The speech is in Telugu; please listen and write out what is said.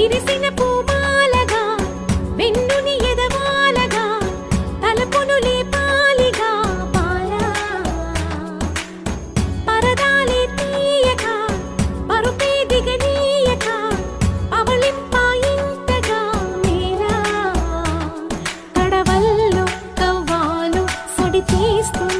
విరిసిన పూమాలగా వెన్నుని ఎదవాలగా తలపును లేపాలిగా పాలా పరదాలే తీయక పరుపే దిగనీయక అవలింపాయింతగా మేరా. కడవల్లో కవ్వాలు సొడి చేస్తున్నా